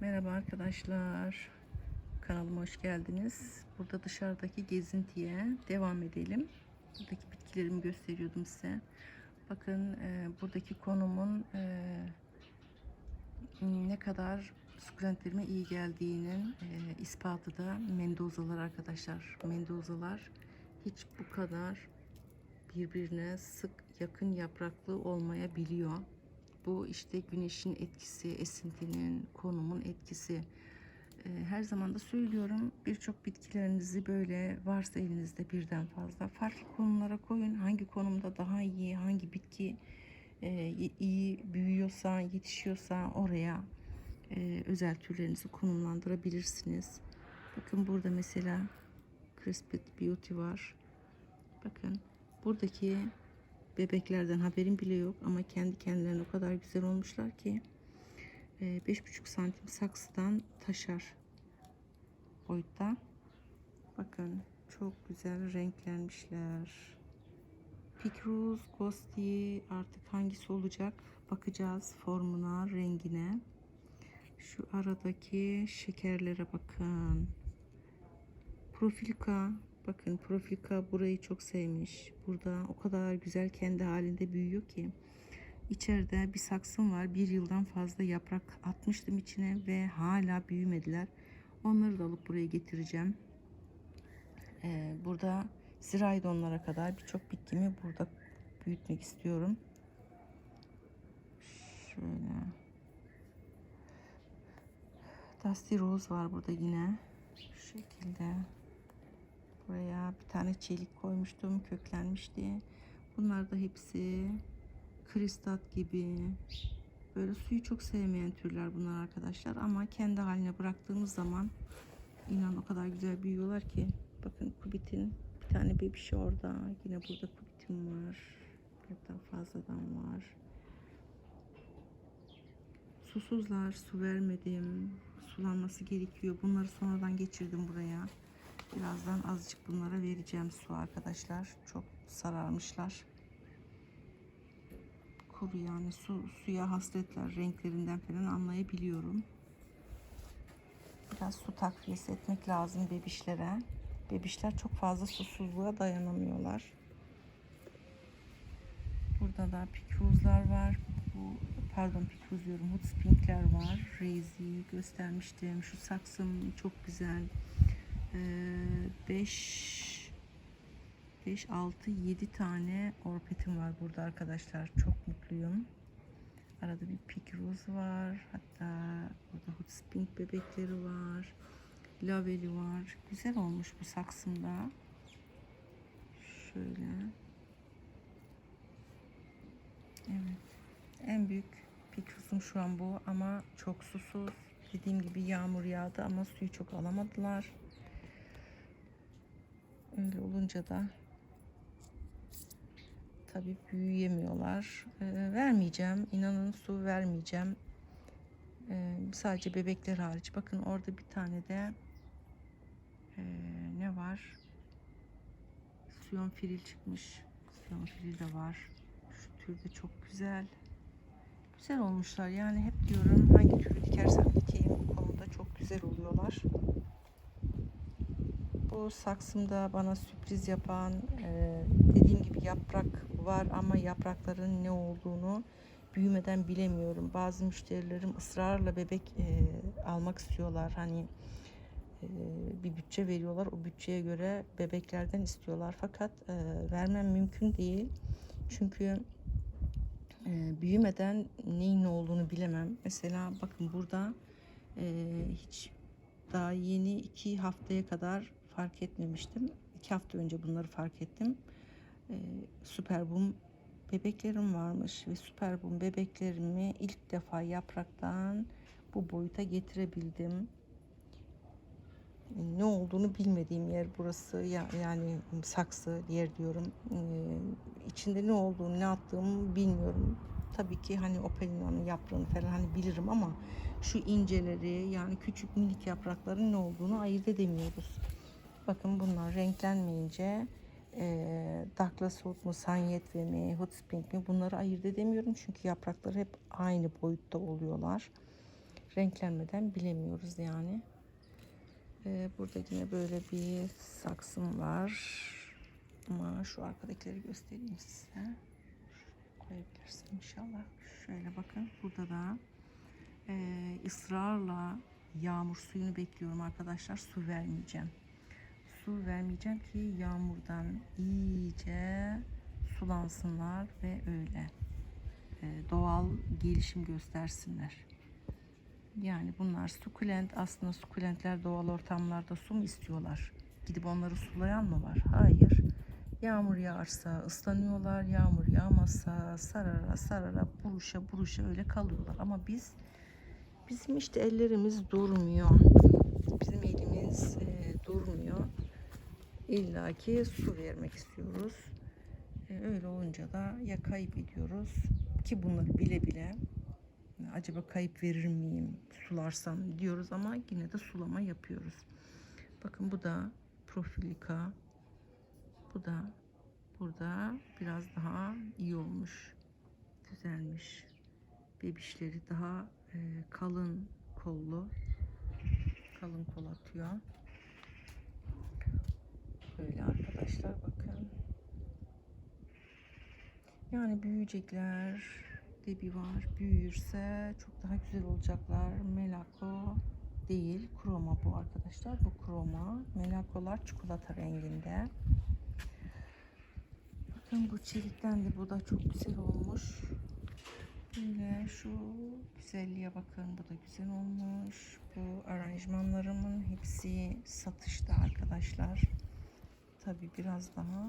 Merhaba arkadaşlar. Kanalıma hoş geldiniz. Burada dışarıdaki gezintiye devam edelim. Buradaki bitkilerimi gösteriyordum size. Bakın e, buradaki konumun e, ne kadar sukulentlerime iyi geldiğinin e, ispatı da mendozalar arkadaşlar. Mendozalar hiç bu kadar birbirine sık yakın yapraklı olmayabiliyor. Bu işte güneşin etkisi, esintinin, konumun etkisi. Ee, Her zaman da söylüyorum birçok bitkilerinizi böyle varsa elinizde birden fazla farklı konumlara koyun. Hangi konumda daha iyi, hangi bitki e, iyi büyüyorsa, yetişiyorsa oraya e, özel türlerinizi konumlandırabilirsiniz. Bakın burada mesela Crispet Beauty var. Bakın buradaki bebeklerden haberim bile yok ama kendi kendilerine o kadar güzel olmuşlar ki e, 5,5 santim saksıdan taşar boyutta. Bakın çok güzel renklenmişler. Picrus, Ghosty artık hangisi olacak bakacağız formuna, rengine. Şu aradaki şekerlere bakın. Profilka bakın Profilka burayı çok sevmiş. Burada o kadar güzel kendi halinde büyüyor ki. İçeride bir saksım var. Bir yıldan fazla yaprak atmıştım içine ve hala büyümediler. Onları da alıp buraya getireceğim. Ee, burada ziraydonlara kadar birçok bitkimi burada büyütmek istiyorum. Şöyle. Dusty Rose var burada yine. Şu şekilde. Buraya bir tane çelik koymuştum. Köklenmişti. Bunlar da hepsi kristat gibi. Böyle suyu çok sevmeyen türler bunlar arkadaşlar. Ama kendi haline bıraktığımız zaman inan o kadar güzel büyüyorlar ki. Bakın kubitin bir tane bebişi orada. Yine burada kubitim var. Burada fazladan var. Susuzlar. Su vermedim. Sulanması gerekiyor. Bunları sonradan geçirdim buraya. Birazdan azıcık bunlara vereceğim su arkadaşlar. Çok sararmışlar. Kuru yani su suya hasretler renklerinden falan anlayabiliyorum. Biraz su takviyesi etmek lazım bebişlere. Bebişler çok fazla susuzluğa dayanamıyorlar. Burada da pikruzlar var. Bu pardon pikruz diyorum. Hotspinkler var. Reizi göstermiştim. Şu saksım çok güzel. 5 5 6 7 tane orpetim var burada arkadaşlar. Çok mutluyum. Arada bir pikruz var. Hatta burada hotspink bebekleri var. Laveli var. Güzel olmuş bu saksımda. Şöyle. Evet. En büyük pikruzum şu an bu ama çok susuz. Dediğim gibi yağmur yağdı ama suyu çok alamadılar. Öyle olunca da tabii büyüyemiyorlar. Ee, vermeyeceğim. İnanın su vermeyeceğim. Ee, sadece bebekler hariç. Bakın orada bir tane de ee, ne var? Suyon firil çıkmış. Suyon firil de var. Şu tür de çok güzel. Güzel olmuşlar. Yani hep diyorum hangi türü dikersem dikeyim bu konuda çok güzel oluyorlar. Bu saksımda bana sürpriz yapan e, dediğim gibi yaprak var ama yaprakların ne olduğunu büyümeden bilemiyorum. Bazı müşterilerim ısrarla bebek e, almak istiyorlar. Hani e, bir bütçe veriyorlar. O bütçeye göre bebeklerden istiyorlar. Fakat e, vermem mümkün değil. Çünkü e, büyümeden neyin ne olduğunu bilemem. Mesela bakın burada e, hiç daha yeni iki haftaya kadar fark etmemiştim. İki hafta önce bunları fark ettim. Ee, süper bum bebeklerim varmış ve süper bum bebeklerimi ilk defa yapraktan bu boyuta getirebildim. Ne olduğunu bilmediğim yer burası ya, yani saksı yer diyorum. Ee, içinde ne olduğunu ne attığımı bilmiyorum. Tabii ki hani opelinanın yaprağını falan hani bilirim ama şu inceleri yani küçük minik yaprakların ne olduğunu ayırt edemiyoruz. Bakın bunlar renklenmeyince e, Douglas Hood mu, Sanyetve mi, Hotspink mi bunları ayırt edemiyorum. Çünkü yaprakları hep aynı boyutta oluyorlar. renklenmeden bilemiyoruz yani. Ee, burada yine böyle bir saksım var. Ama şu arkadakileri göstereyim size. Koyabilirsin inşallah. Şöyle bakın burada da e, ısrarla yağmur suyunu bekliyorum arkadaşlar. Su vermeyeceğim. Su vermeyeceğim ki yağmurdan iyice sulansınlar ve öyle e, doğal gelişim göstersinler. Yani bunlar sukulent aslında sukulentler doğal ortamlarda su mu istiyorlar? Gidip onları sulayan mı var? Hayır. Yağmur yağarsa ıslanıyorlar, yağmur yağmazsa sarara sarara buruşa buruşa öyle kalıyorlar. Ama biz bizim işte ellerimiz durmuyor. Bizim elimiz e, durmuyor. İlla ki su vermek istiyoruz. E, öyle olunca da ya kayıp ediyoruz ki bunları bile bile acaba kayıp verir miyim sularsam diyoruz ama yine de sulama yapıyoruz. Bakın bu da profilika. Bu da burada biraz daha iyi olmuş. Düzelmiş. Bebişleri daha e, kalın kollu. Kalın kol atıyor. Böyle arkadaşlar bakın. Yani büyüyecekler. Debi var. Büyürse çok daha güzel olacaklar. Melako değil. Kroma bu arkadaşlar. Bu kroma. Melakolar çikolata renginde. Bakın bu çelikten de bu da çok güzel olmuş. Böyle şu güzelliğe bakın. Bu da güzel olmuş. Bu aranjmanlarımın hepsi satışta arkadaşlar. Tabi biraz daha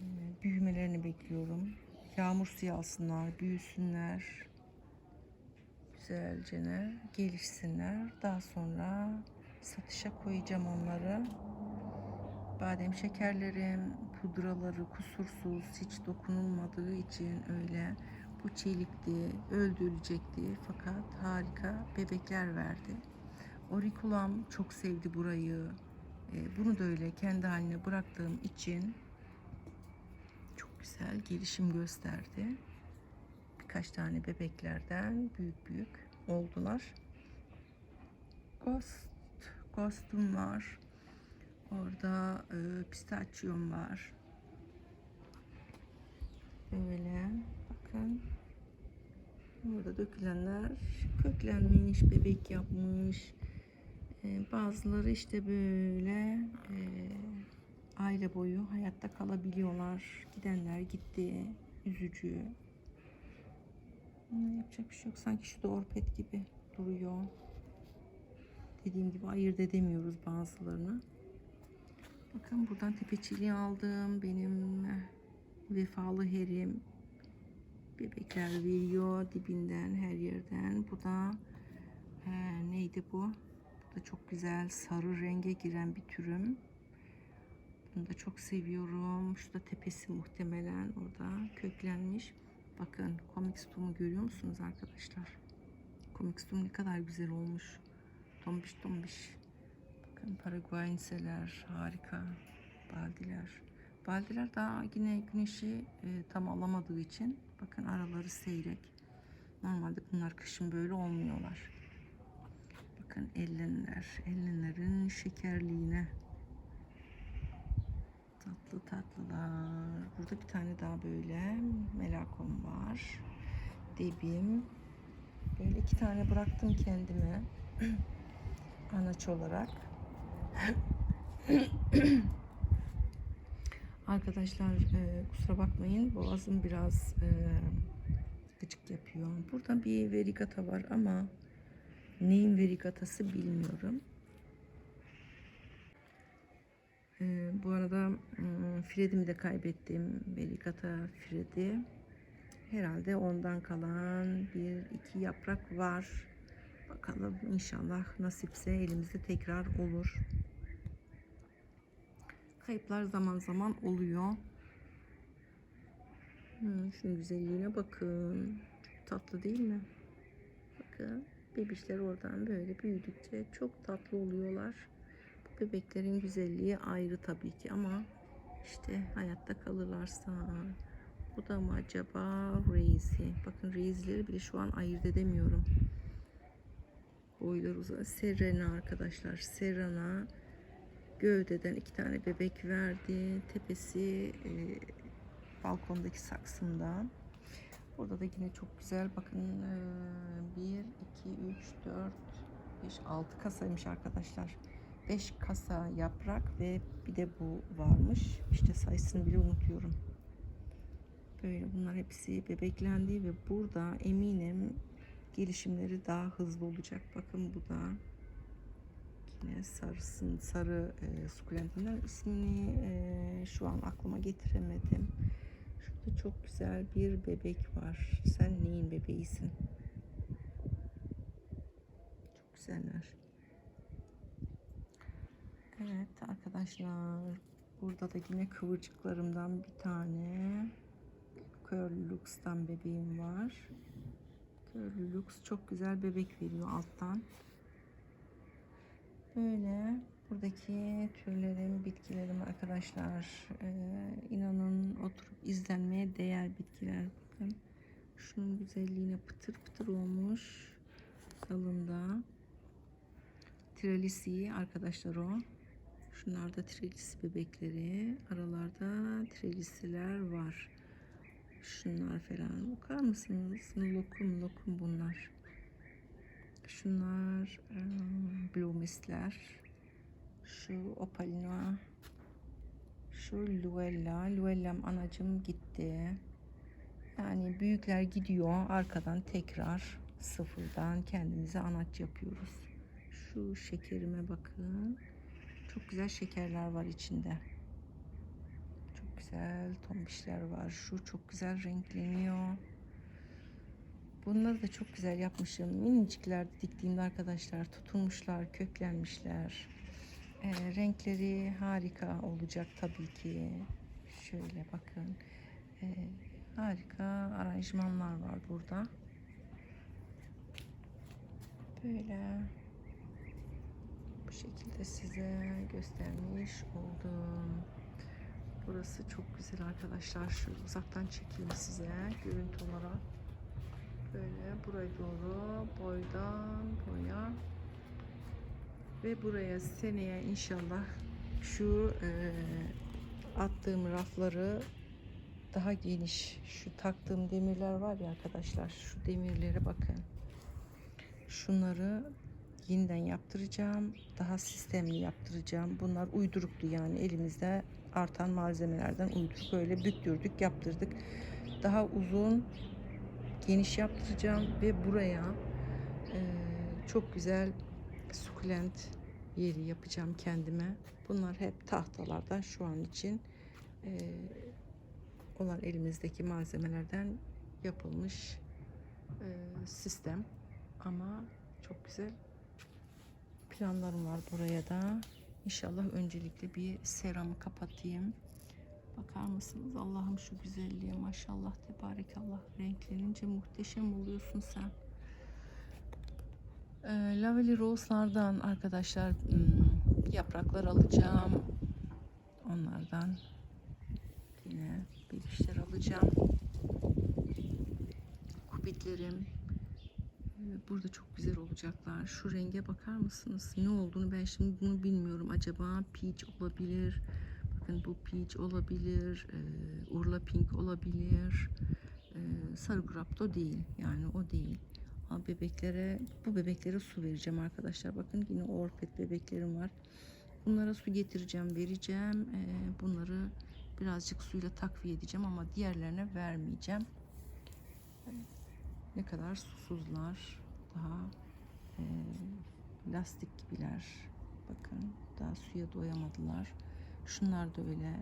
e, büyümelerini bekliyorum. Yağmur suyu alsınlar, büyüsünler. Güzelce gelişsinler. Daha sonra satışa koyacağım onları. Badem şekerlerim, pudraları kusursuz, hiç dokunulmadığı için öyle bu çelikti, öldürülecekti fakat harika bebekler verdi. Orikulam çok sevdi burayı. E, Bunu da öyle kendi haline bıraktığım için çok güzel gelişim gösterdi. Birkaç tane bebeklerden büyük büyük oldular. Ghost, Ghost'um var. Orada e, pistachium var. Böyle bakın. Burada dökülenler köklenmiş, bebek yapmış. E, bazıları işte böyle e, aile boyu hayatta kalabiliyorlar. Gidenler gitti. Üzücü. Yapacak bir şey yok. Sanki şu da orpet gibi duruyor. Dediğim gibi ayırt edemiyoruz bazılarını. Bakın buradan tepeçiliği aldım. Benim vefalı herim bebekler veriyor dibinden her yerden. Bu da e, neydi bu? Da çok güzel sarı renge giren bir türüm. Bunu da çok seviyorum. Şu da tepesi muhtemelen orada köklenmiş. Bakın komik stumu görüyor musunuz arkadaşlar? Komik stum ne kadar güzel olmuş. Tombiş tombiş. Bakın Paraguayenseler harika. Baldiler. Baldiler daha yine güneşi e, tam alamadığı için bakın araları seyrek. Normalde bunlar kışın böyle olmuyorlar. Bakın ellenler. Ellenlerin şekerliğine. Tatlı tatlılar. Burada bir tane daha böyle melakom var. Debim. Böyle iki tane bıraktım kendime. Anaç olarak. Arkadaşlar e, kusura bakmayın boğazım biraz e, gıcık yapıyor. Burada bir verigata var ama neyin verigatası bilmiyorum. E, bu arada e, Fred'imi de kaybettim. Verigata Fred'i. Herhalde ondan kalan bir iki yaprak var. Bakalım inşallah nasipse elimizde tekrar olur. Kayıplar zaman zaman oluyor. Hmm, şunun güzelliğine bakın. Çok tatlı değil mi? Bakın bebişler oradan böyle büyüdükçe çok tatlı oluyorlar. Bu bebeklerin güzelliği ayrı tabii ki ama işte hayatta kalırlarsa bu da mı acaba reizi? Bakın reisleri bile şu an ayırt edemiyorum. boyları uzun. Serena arkadaşlar. Serena gövdeden iki tane bebek verdi. Tepesi e, balkondaki saksımda. Burada da yine çok güzel. Bakın e, 1, 2, 3, 4, 5, 6 kasaymış arkadaşlar. 5 kasa yaprak ve bir de bu varmış. İşte sayısını bile unutuyorum. Böyle bunlar hepsi bebeklendi ve burada eminim gelişimleri daha hızlı olacak. Bakın bu da yine sarısın sarı e, sukulentinden ismini e, şu an aklıma getiremedim. Şurada çok güzel bir bebek var. Sen neyin bebeğisin? Çok güzeller. Evet arkadaşlar. Burada da yine kıvırcıklarımdan bir tane Curly Lux'tan bebeğim var. Curly Lux çok güzel bebek veriyor alttan. Böyle buradaki türlerim, bitkilerim arkadaşlar. Ee, inanın oturup izlenmeye değer bitkiler. Bakın şunun güzelliğine pıtır pıtır olmuş dalında. Trelisi arkadaşlar o. Şunlar da trelisi bebekleri. Aralarda trelisiler var. Şunlar falan. Bakar mısınız? Lokum lokum bunlar. Şunlar um, blumistler. Şu opalina. Şu luella. Luellam anacım gitti. Yani büyükler gidiyor. Arkadan tekrar sıfırdan kendimize anaç yapıyoruz. Şu şekerime bakın. Çok güzel şekerler var içinde. Çok güzel tombişler var. Şu çok güzel renkleniyor. Bunları da çok güzel yapmışım. Minicikler diktiğimde arkadaşlar tutulmuşlar, köklenmişler. Ee, renkleri harika olacak tabii ki. Şöyle bakın. Ee, harika aranjmanlar var burada. Böyle bu şekilde size göstermiş oldum. Burası çok güzel arkadaşlar. Şöyle uzaktan çekeyim size görüntü olarak. Böyle buraya doğru boydan boya ve buraya seneye inşallah şu e, attığım rafları daha geniş şu taktığım demirler var ya arkadaşlar şu demirlere bakın. Şunları yeniden yaptıracağım daha sistemli yaptıracağım. Bunlar uyduruktu yani elimizde artan malzemelerden uyduruk. Öyle büktürdük yaptırdık. Daha uzun geniş yaptıracağım ve buraya e, çok güzel sukulent yeri yapacağım kendime. Bunlar hep tahtalardan şu an için e, olan elimizdeki malzemelerden yapılmış e, sistem. Ama çok güzel planlarım var buraya da. İnşallah öncelikle bir seramı kapatayım. Bakar mısınız? Allah'ım şu güzelliğe maşallah tebarekallah renklenince muhteşem oluyorsun sen. Ee, Lavely Rose'lardan arkadaşlar hmm, yapraklar alacağım. Onlardan yine bir işler alacağım. Kubitlerim ee, burada çok güzel olacaklar. Şu renge bakar mısınız? Ne olduğunu ben şimdi bunu bilmiyorum. Acaba peach olabilir. Bakın bu peach olabilir. E, urla pink olabilir. E, sarı grapto değil. Yani o değil. Bebeklere bu bebeklere su vereceğim arkadaşlar. Bakın yine orpet bebeklerim var. Bunlara su getireceğim, vereceğim. E, bunları birazcık suyla takviye edeceğim ama diğerlerine vermeyeceğim. Ne kadar susuzlar. Daha e, lastik gibiler. Bakın daha suya doyamadılar. Şunlar da öyle.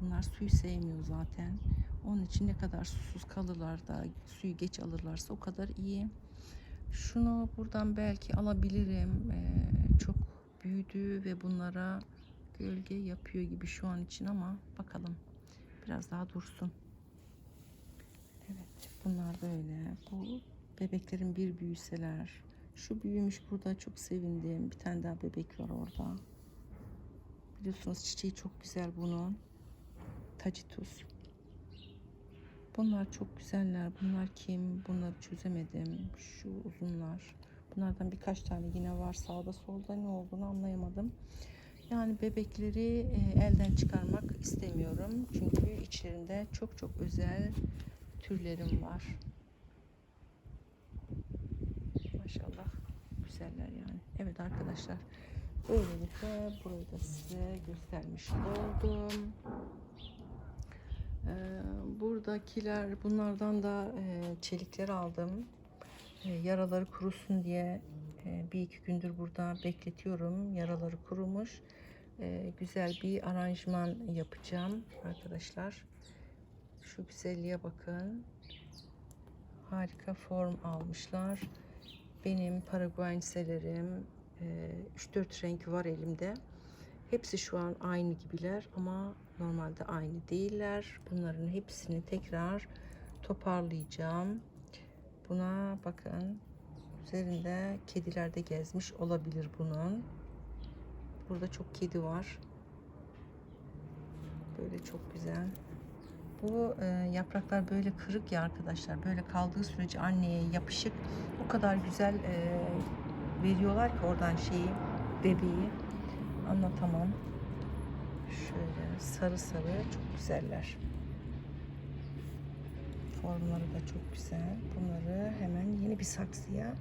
Bunlar suyu sevmiyor zaten. Onun için ne kadar susuz kalırlar da suyu geç alırlarsa o kadar iyi. Şunu buradan belki alabilirim. Ee, çok büyüdü ve bunlara gölge yapıyor gibi şu an için ama bakalım. Biraz daha dursun. Evet bunlar da öyle. Bu bebeklerin bir büyüseler. Şu büyümüş burada çok sevindim. Bir tane daha bebek var orada. Biliyorsunuz çiçeği çok güzel bunun. Tacitus. Bunlar çok güzeller. Bunlar kim? Bunları çözemedim. Şu uzunlar. Bunlardan birkaç tane yine var sağda solda ne olduğunu anlayamadım. Yani bebekleri e, elden çıkarmak istemiyorum. Çünkü içlerinde çok çok özel türlerim var. Maşallah güzeller yani. Evet arkadaşlar. Böylelikle burayı da size göstermiş oldum. Ee, buradakiler bunlardan da e, çelikler aldım. E, yaraları kurusun diye e, bir iki gündür burada bekletiyorum. Yaraları kurumuş. Güzel bir aranjman yapacağım arkadaşlar. Şu güzelliğe bakın. Harika form almışlar. Benim Paraguayenselerim e, 3-4 renk var elimde. Hepsi şu an aynı gibiler ama normalde aynı değiller. Bunların hepsini tekrar toparlayacağım. Buna bakın. Üzerinde kediler de gezmiş olabilir bunun. Burada çok kedi var. Böyle çok güzel. Bu e, yapraklar böyle kırık ya arkadaşlar. Böyle kaldığı sürece anneye yapışık. O kadar güzel e, veriyorlar ki oradan şeyi, bebeği. Anlatamam. Şöyle sarı sarı çok güzeller. Formları da çok güzel. Bunları hemen yeni bir saksıya